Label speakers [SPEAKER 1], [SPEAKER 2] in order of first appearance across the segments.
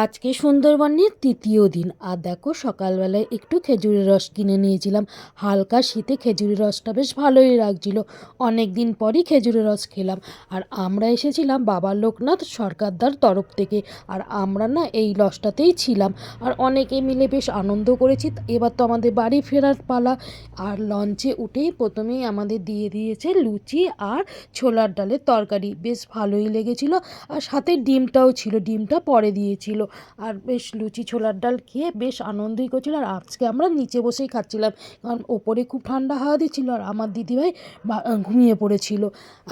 [SPEAKER 1] আজকে সুন্দরবনের তৃতীয় দিন। আর দেখো, সকালবেলায় একটু খেজুরের রস কিনে নিয়েছিলাম। হালকা শীতে খেজুরের রসটা বেশ ভালোই লাগছিল। অনেক দিন পরই খেজুরের রস খেলাম। আর আমরা এসেছিলাম বাবা লোকনাথ সরকারদার তরফ থেকে। আর আমরা না এই লসটাতেই ছিলাম। আর অনেকে মিলে বেশ আনন্দ করেছি। এবার তো আমাদের বাড়ি ফেরার পালা। আর লঞ্চে উঠেই প্রথমেই আমাদের দিয়ে দিয়েছে লুচি আর ছোলার ডালের তরকারি। বেশ ভালোই লেগেছিল। আর সাথে ডিমটাও ছিল। ডিমটা পরে দিয়েছিল। আর বেশ লুচি ছোলার ডাল খেয়ে বেশ আনন্দই করছিল। আর আজকে আমরা নিচে বসেই খাচ্ছিলাম। কারণ ওপরে খুব ঠান্ডা হাওয়া দিচ্ছিল আর আমার দিদিভাই ঘুমিয়ে পড়েছিল।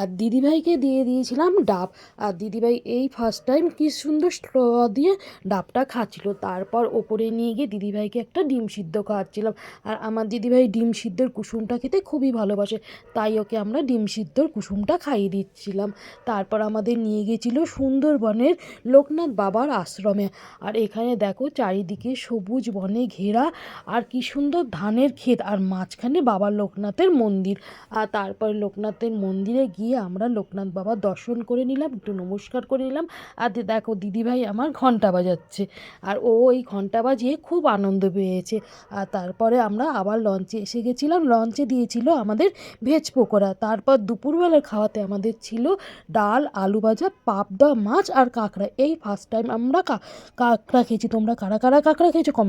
[SPEAKER 1] আর দিদিভাইকে দিয়ে দিয়েছিলাম ডাব। আর দিদিভাই এই ফার্স্ট টাইম কি সুন্দর স্ট্র দিয়ে ডাবটা খাচ্ছিল। তারপর ওপরে নিয়ে গিয়ে দিদিভাইকে একটা ডিম সিদ্ধ খাওয়াচ্ছিলাম। আর আমার দিদিভাই ডিম সিদ্ধর কুসুমটা খেতে খুবই ভালোবাসে। তাই ওকে আমরা ডিম সিদ্ধর কুসুমটা খাইয়ে দিচ্ছিলাম। তারপর আমাদের নিয়ে গিয়েছিল সুন্দরবনের লোকনাথ বাবার আশ্রমে। আর এখানে দেখো চারিদিকে সবুজ বনে ঘেরা, আর কি সুন্দর ধানের ক্ষেত, আর মাঝখানে বাবা লোকনাথের মন্দির। আর তারপরে লোকনাথের মন্দিরে গিয়ে আমরা লোকনাথ বাবার দর্শন করে নিলাম, একটু নমস্কার করে নিলাম। আর দেখো দিদিভাই আমার ঘণ্টা বাজাচ্ছে, আর ও এই ঘণ্টা বাজিয়ে খুব আনন্দ পেয়েছে। আর তারপরে আমরা আবার লঞ্চে এসে গেছিলাম, লঞ্চে দিয়েছিল আমাদের ভেজ পকোড়া। তারপর দুপুরবেলার খাওয়াতে আমাদের ছিল ডাল, আলু ভাজা, পাবদা মাছ আর কাঁকড়া। এই ফার্স্ট টাইম আমরা কাঁকড়া খেয়েছি তোমরা কারা কারা কাঁকড়া খেয়েছো? কমেন্ট